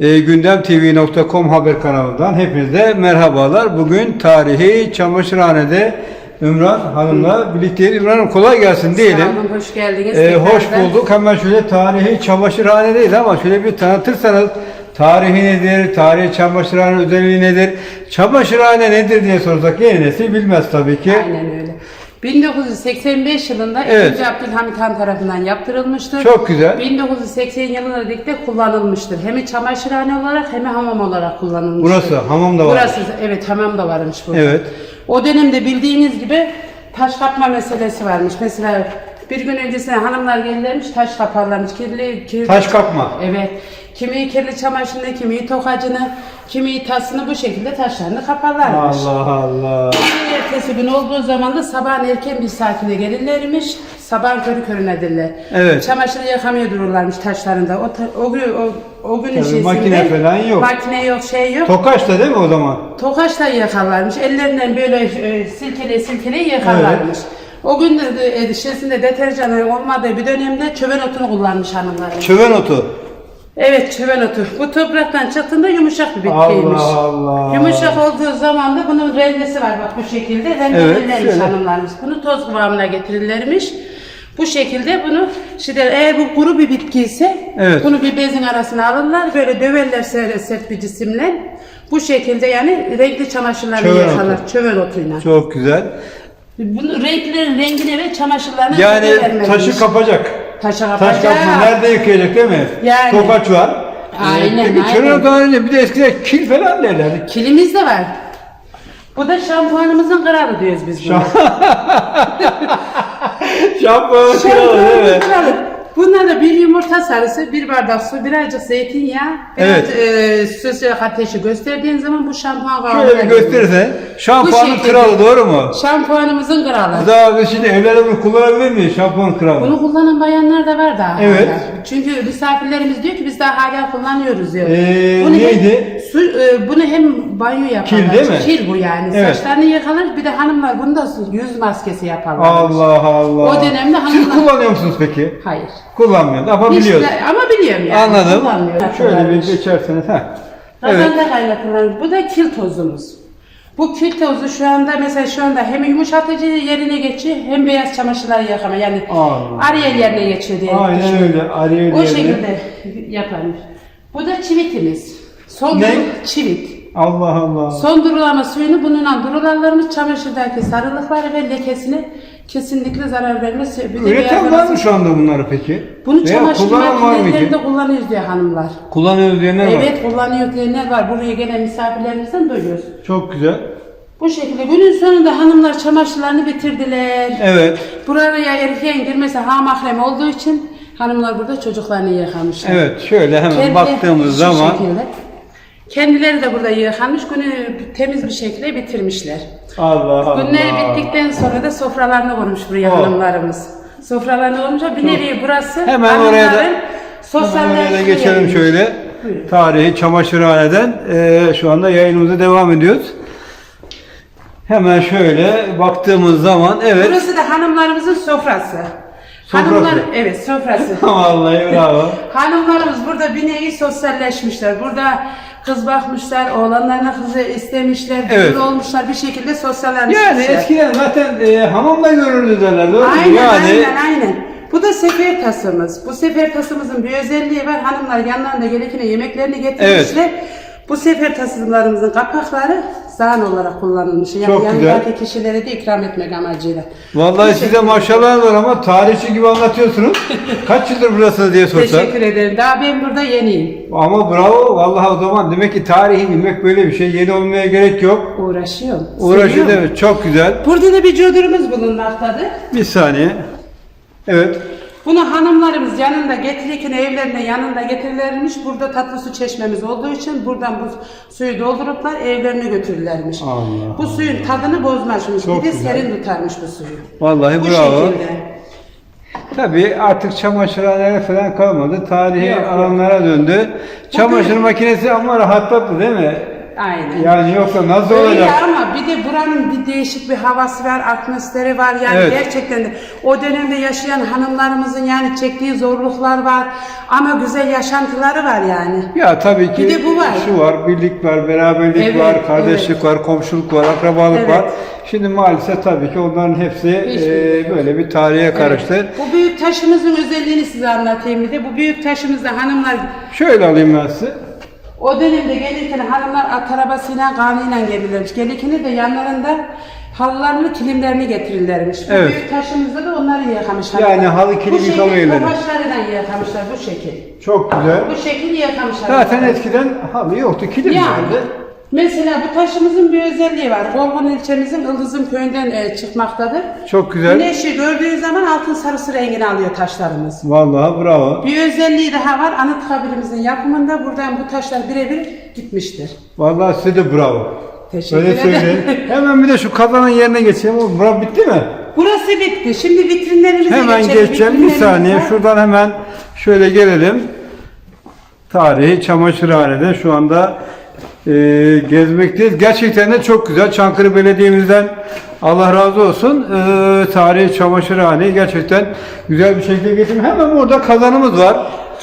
E, gündemtv.com haber kanalından hepinize merhabalar. Bugün tarihi çamaşırhanede Ümran Hanım'la birlikteyiz. Ümran Hanım kolay gelsin diyelim. Sağ olun, hoş geldiniz. E, hoş bulduk. Hemen şöyle tarihi çamaşırhane değil ama şöyle bir tanıtırsanız tarihi nedir, tarihi çamaşırhane özelliği nedir, çamaşırhane nedir diye sorsak yeni nesil bilmez tabii ki. Aynen öyle. 1985 yılında Evet. 2. Abdülhamit Han tarafından yaptırılmıştır. Çok güzel. 1980 yılına dek de kullanılmıştır. Hem çamaşırhane olarak hem hamam olarak kullanılmıştır. Burası hamam da var. Burası evet hamam da varmış burada. Evet. O dönemde bildiğiniz gibi taş kapma meselesi varmış. Mesela bir gün öncesine hanımlar gelirlermiş taş kaparlarmış. Kirli, kirli Taş kapma. Evet. Kimi kirli çamaşırını, kimi tokacını, kimi tasını bu şekilde taşlarını kaparlarmış. Allah Allah. Ertesi gün olduğu zaman da sabahın erken bir saatinde gelirlermiş. Sabahın körü körünedirler. Evet. Çamaşırı yıkamaya dururlarmış taşlarında. O, ta- o, gün, o, o gün Tabii içerisinde makine falan yok. Makine yok, şey yok. Tokaç da değil mi o zaman? Tokaçla yıkarlarmış. Ellerinden böyle e, silkele silkele yıkarlarmış. O gün de e, deterjanı olmadığı bir dönemde çöven otunu kullanmış hanımlar. Çöven otu. Evet çöven otu. Bu topraktan çıktığında yumuşak bir bitkiymiş. Allah Allah. Yumuşak olduğu zaman da bunun rendesi var bak bu şekilde. Rendelermiş şöyle. hanımlarımız. Bunu toz kıvamına getirirlermiş. Bu şekilde bunu şimdi eğer bu kuru bir bitki ise Evet. bunu bir bezin arasına alırlar böyle döverler sert, sert bir cisimle. Bu şekilde yani renkli çamaşırlarını Çöven otu. çöven otuyla. Çok güzel. Bunu renklerin rengine ve çamaşırlarına Yani taşı kapacak. Taşa Taş kapacak. nerede yıkayacak değil mi? Yani. Tokaç var. Aynen, Ee, çöven aynen. otu haricinde bir de eskiden kil falan derlerdi. Kilimiz de var. Bu da şampuanımızın kralı diyoruz biz buna. Şampuan kralı değil mi? Şampuanımızın kralı. Bunlar da bir yumurta sarısı, bir bardak su, birazcık zeytinyağı, biraz Evet. e, sıcak ateşi gösterdiğin zaman bu şampuan kıvamına Şöyle bir geliyor. gösterirsen. Şampuanın şekilde. kralı doğru mu? Şampuanımızın kralı. Bu da biz şimdi evlerde bunu kullanabilir miyiz? Şampuan kralı. Bunu kullanan bayanlar da var daha. Evet. hala. Çünkü misafirlerimiz diyor ki biz daha hala kullanıyoruz diyor. Ee, Bunu neydi? Su, e, bunu hem banyo yaparlar. Kil değil mi? Kil bu yani. Evet. Saçlarını yıkarlar bir de hanımlar bunu da yüz maskesi yaparlar. Allah Allah. O dönemde Siz hanımlar- kullanıyor musunuz peki? Hayır. Kullanmıyorum ama Hiç biliyoruz. de- ama biliyorum yani. Anladım. Kullanmıyorum. Şöyle bir geçerseniz. Heh. Evet. Kazanda kaynatılan bu da kil tozumuz. Bu kil tozu şu anda mesela şu anda hem yumuşatıcı yerine geçiyor hem beyaz çamaşırları yakama yani Allah. Ariel yerine geçiyor diye Aynen düşünün. öyle. Ariel O yerine. şekilde yaparmış. Bu da çivitimiz. Son Ne? çivit. Allah Allah. Son durulama suyunu bununla durularlarımız çamaşırdaki sarılıkları ve lekesine kesinlikle zarar vermez. Bir de Üreten beyaz var mı şu anda bunları peki? Bunu Veya çamaşır kullanan var mı ki? makinelerinde kullanıyoruz diyor hanımlar. Kullanıyoruz diyenler var. Evet kullanıyor diyenler var. Buraya gelen misafirlerimizden duyuyoruz. Çok güzel. Bu şekilde günün sonunda hanımlar çamaşırlarını bitirdiler. Evet. Buraya erkeğin girmesi ha mahrem olduğu için hanımlar burada çocuklarını yıkamışlar. Evet. Şöyle hemen Kendi- baktığımız şu zaman şekilde. Kendileri de burada yıkanmış, günü temiz bir şekilde bitirmişler. Allah Allah. Günleri bittikten sonra da sofralarını kurmuş buraya Oh. hanımlarımız. Sofralarını kurmuşlar. Bir nevi burası Hemen oraya da- hanımların sosyal Oraya da yaşlı geçelim şöyle. Buyurun. Tarihi çamaşırhaneden eee, şu anda yayınımıza devam ediyoruz. Hemen şöyle baktığımız zaman evet. Burası da hanımlarımızın sofrası. Sofrası. Hanımlar evet sofrası. Vallahi bravo. Hanımlarımız burada bir nevi sosyalleşmişler. Burada kız bakmışlar, oğlanlarına kızı istemişler, Evet. düğün olmuşlar bir şekilde sosyalleşmişler. Yani eskiden zaten eee hamamda görürdü derler doğru mu? Aynen Yani aynen aynen. Bu da sefer tasımız. Bu sefer tasımızın bir özelliği var. Hanımlar yanlarında gerekene yemeklerini getirmişler. Bu sefer tasımlarımızın kapakları zan olarak kullanılmış. Yani Çok güzel. yanındaki kişilere de ikram etmek amacıyla. Vallahi size maşallah var ama tarihçi gibi anlatıyorsunuz. Kaç yıldır buradasınız diye sorsak. Teşekkür ederim. Daha ben burada yeniyim. Ama bravo vallahi o zaman demek ki tarihi bilmek böyle bir şey. Yeni olmaya gerek yok. Uğraşıyorum. Uğraşı seviyorum. mi? Çok güzel. Burada da bir cödürümüz bulunmaktadır. Bir saniye. Evet. Bunu hanımlarımız yanında getirirken evlerine yanında getirirlermiş. Burada tatlı su çeşmemiz olduğu için buradan bu suyu dolduruplar evlerine götürürlermiş. Allah bu suyun tadını bozmazmış. Çok bir de güzel. serin tutarmış bu suyu. Vallahi Bu bravo. şekilde. Tabii artık çamaşırhaneler falan kalmadı. Tarihi Yok, yok. alanlara döndü. Çamaşır makinesi ama rahatlattı değil mi? Aynen. Yani yoksa nasıl Öyle olacak? ama bir de buranın bir değişik bir havası var, atmosferi var. Yani Evet. gerçekten de o dönemde yaşayan hanımlarımızın yani çektiği zorluklar var ama güzel yaşantıları var yani. Ya tabii ki Bir de bu var. şu var, birlik var, beraberlik Evet, var, kardeşlik var, komşuluk var, akrabalık Evet. var. Şimdi maalesef tabii ki onların hepsi e, böyle bir tarihe karıştı. Bu büyük taşımızın özelliğini size anlatayım bir de. Bu büyük taşımızda hanımlar Şöyle alayım ben size. O dönemde gelirken hanımlar at arabasıyla kanıyla gelirlermiş. Gelirken de yanlarında halılarını, kilimlerini getirirlermiş. Bu Evet. büyük taşımızda da onları yıkamış. Yani halı, kilim Bu şekil yıkama kumaşlarıyla yıkamışlar bu şekil. Çok güzel. Bu şekil yıkamışlar. Zaten eskiden halı yoktu, kilim Yani vardı. Mesela bu taşımızın bir özelliği var. Korkun ilçemizin Ildızım köyünden e, çıkmaktadır. Çok güzel. Güneşi gördüğü zaman altın sarısı rengini alıyor taşlarımız. Vallahi bravo. Bir özelliği daha var. Anıtkabir'imizin yapımında buradan bu taşlar birebir gitmiştir. Vallahi size de bravo. Teşekkür Öyle ederim. söyleyeyim. Hemen bir de şu kazanın yerine geçeyim. O bura bitti mi? Burası bitti. Şimdi vitrinlerimize Hemen geçelim. geçeceğim. Bir Vitrinlerimiz saniye. var. Şuradan hemen şöyle gelelim. Tarihi çamaşırhanede şu anda e, gezmekteyiz. Gerçekten de çok güzel. Çankırı Belediye'mizden Allah razı olsun. E, tarihi çamaşırhaneyi gerçekten güzel bir şekilde getirdim. Hemen burada kazanımız var.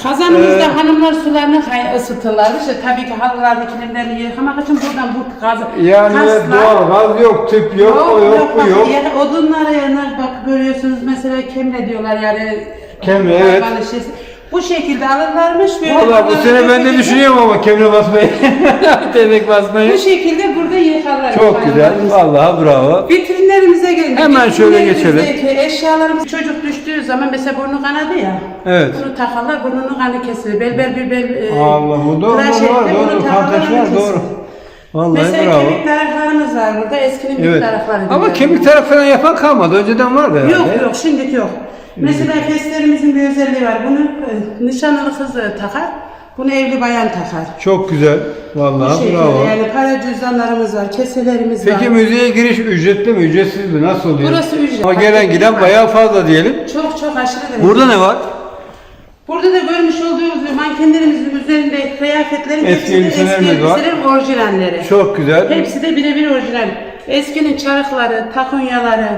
Kazanımızda Ee, hanımlar sularını ısıtırlar. İşte tabii ki halılarını, kilimlerini yıkamak için buradan bu gaz, Yani doğal gaz yok, tüp yok, o yok, bu bak, yok. Yani odunlara yanar bak görüyorsunuz mesela kemre diyorlar yani. Kemre, evet. şeysi. Bu şekilde alırlarmış. Böyle Valla bu sene ben de düşünüyorum ama kemre basmayı. Tebek basmayı. Bu şekilde burada yıkarlar. Çok güzel. Vallahi bravo. Vitrinlerimize gelin. Hemen şöyle Vitrinlerimizdeki Eşyalarımız çocuk düştüğü zaman mesela burnu kanadı ya. Evet. Bunu takarlar, burnunu kanı kesilir. Belber bir bel... e, Allah bu doğru tıraş doğru doğru onu doğru. kesilir. Vallahi Mesela bravo. kemik taraflarımız var burada. Eskinin büyük Evet. tarafları. Ama kemik taraf falan yapan kalmadı. Önceden vardı herhalde. Yok yok şimdiki yok. Mesela feslerimizin bir özelliği var. Bunu e, nişanlı kız e, takar. Bunu evli bayan takar. Çok güzel. Bu Vallahi şekilde bravo. yani para cüzdanlarımız var, keselerimiz var. Peki müzeye giriş ücretli mi? Ücretsiz mi? Nasıl oluyor? Burası ücret. Ama gelen giden bayağı fazla diyelim. Çok çok aşırı derecede. Burada ne var? Burada da görmüş olduğunuz mankenlerimizin üzerinde kıyafetlerin Eski hepsi de eski elbiselerimiz var. elbiselerin orijinalleri. Çok güzel. Hepsi de birebir orijinal. Eskinin çarıkları, takunyaları,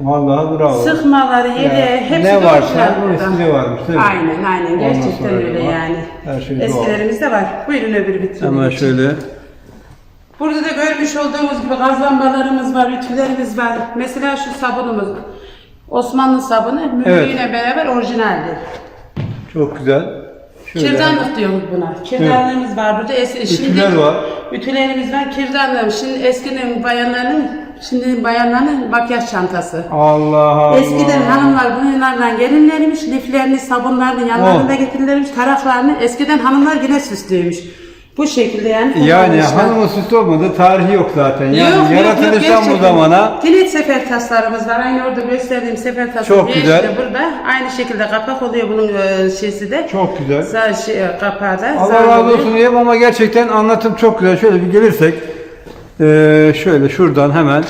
Vallahi bravo. sıkmaları, yeleği Yani hepsi ne de varsa orijinal bu burada. eskide varmış değil mi? Aynen aynen gerçekten öyle var. yani. Her şey doğal. Eskilerimizde var. Buyurun öbür vitrin. Hemen şöyle. Burada da görmüş olduğumuz gibi gaz lambalarımız var, ütülerimiz var. Mesela şu sabunumuz. Osmanlı sabunu mührüyle beraber orijinaldir. Çok güzel. Şöyle. Kirdanlık diyoruz buna. Kirdanlığımız var burada. Es Ütüler var. Ütülerimiz var. Kirdanlığım. Şimdi eskinin bayanlarının, şimdinin bayanlarının makyaj çantası. Allah Allah. Eskiden hanımlar bunlarla gelinlermiş, liflerini, sabunlarını yanlarında Oh. getirirlermiş, taraklarını. Eskiden hanımlar yine süslüymüş. Bu şekilde yani. Yani hanımın süslü olmadığı tarihi yok zaten. Yani Yok, yaratılıştan bu zamana Kilit sefer taslarımız var. Aynı orada gösterdiğim sefer tası. Çok güzel. işte burada. Aynı şekilde kapak oluyor bunun e, şeysi de. çok güzel. Sağ şey, kapağı da. Allah razı olsun diyeyim ama gerçekten anlatım çok güzel. Şöyle bir gelirsek eee, şöyle şuradan hemen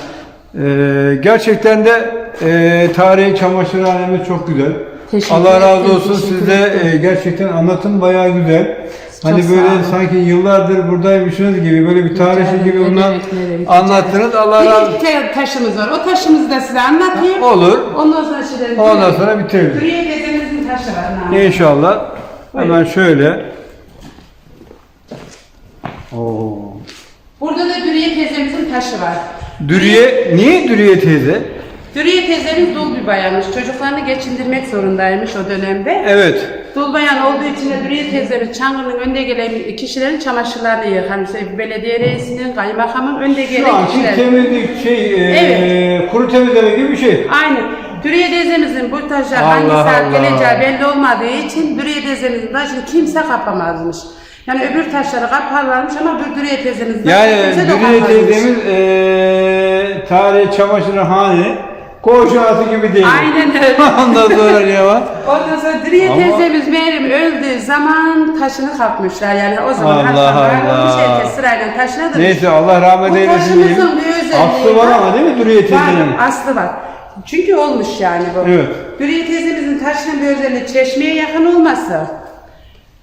eee, gerçekten de eee tarihi çamaşırhanemiz çok güzel. Teşekkür Allah razı olsun sizde ederim. eee, gerçekten anlatım bayağı güzel. Hani sağ böyle sanki yıllardır buradaymışsınız gibi böyle bir ederim, gibi bundan anlattınız. Allah Bir razı de te- taşımız var. O taşımızı da size anlatayım. Olur. Ondan sonra şeyleri Ondan sonra bitiririz. Hürriye teyzemizin taşı var. Nalan. İnşallah. Hemen şöyle. Oo. Burada da Dürüye teyzemizin taşı var. Dürüye, niye Dürüye teyze? Dürüye teyzemiz dul bir bayanmış. Çocuklarını geçindirmek zorundaymış o dönemde. Evet. Dul bayan olduğu için de Dürüye teyzemiz Çangır'ın önde gelen kişilerin çamaşırlarını yıkarmış. Belediye reisinin, kaymakamın önde Şu gelen anki kişiler. temizlik şey, e, Evet. kuru temizleme gibi bir şey. Aynen. Dürüye teyzemizin bu Allah hangi saat Allah. geleceği belli olmadığı için Dürüye teyzemizin taşını kimse kapamazmış. Yani öbür taşları kaparlarmış ama bu Dürüye teyzemizin taşını Yani kimse Dürüye dokunmazmış. teyzemiz e, tarihi çamaşırhane koğuşası gibi değil. Aynen öyle. Ondan sonra ne var? Ondan sonra Dürüye Ama- teyzemiz Meryem öldüğü zaman taşını kapmışlar. Yani o zaman Allah Allah. olmuş herkes sırayla durmuş. Neyse Allah rahmet Bu eylesin diyeyim. taşımızın bir özelliği Aslı var ama değil mi Dürüye teyzenin? Var, aslı var. Çünkü olmuş yani bu. Evet. Dürüye teyzemizin taşının bir özelliği çeşmeye yakın olması.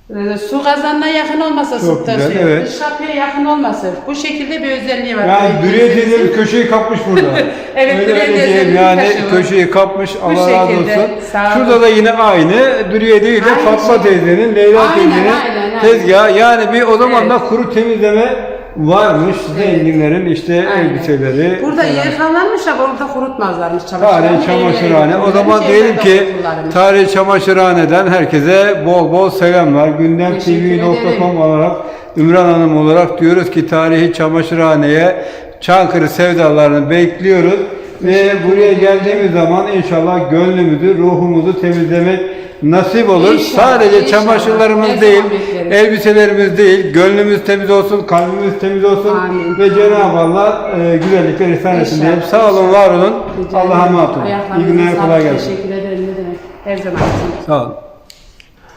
Ee, Su kazanına yakın olmasa Çok sık güzel, taşıyor. evet. Dış kapıya yakın olması. Bu şekilde bir özelliği var. Yani teyze bir köşeyi kapmış burada. Evet, Öyle diyeyim bir yani köşe köşeyi kapmış Allah razı şekilde, olsun. sağ olun. Şurada da yine aynı Dürüye değil de Aynı Fatma şey. teyzenin, Leyla Aynen, teyzenin aynen, aynen. tezgahı. Yani bir o zaman da kuru temizleme varmış. Zenginlerin işte Aynen. elbiseleri. Burada falan. yıkanlarmış ama orada kurutmazlarmış çamaşırlarını. Tarihi çamaşırhane. O zaman diyelim ki. Tarihi Çamaşırhane'den herkese bol bol selamlar. Gündemtv.com ederim. olarak Ümran Hanım olarak diyoruz ki Tarihi Çamaşırhane'ye Çankırı sevdalarını bekliyoruz. Ve buraya geldiğimiz zaman inşallah gönlümüzü, ruhumuzu temizlemek nasip olur. İnşallah, Sadece inşallah. çamaşırlarımız değil, bekleriz. elbiselerimiz değil, gönlümüz temiz olsun, kalbimiz temiz olsun Amin. ve Cenab-ı Allah e, güzellikler ihsan etsin diyelim. İnşallah, Sağ olun, var olun. Allah'a emanet olun. İyi günler, kolay gelsin. Teşekkür ederim. Ne demek? Her zaman için. Sağ olun.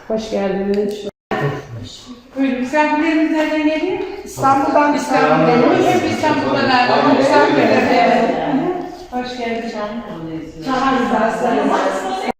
Hoş geldiniz. Buyurun misafirlerimiz nereden geliyor? İstanbul'dan. İstanbul'dan. Hep İstanbul'dan. Misafirler. Evet. Hoş geldiniz. Çağırın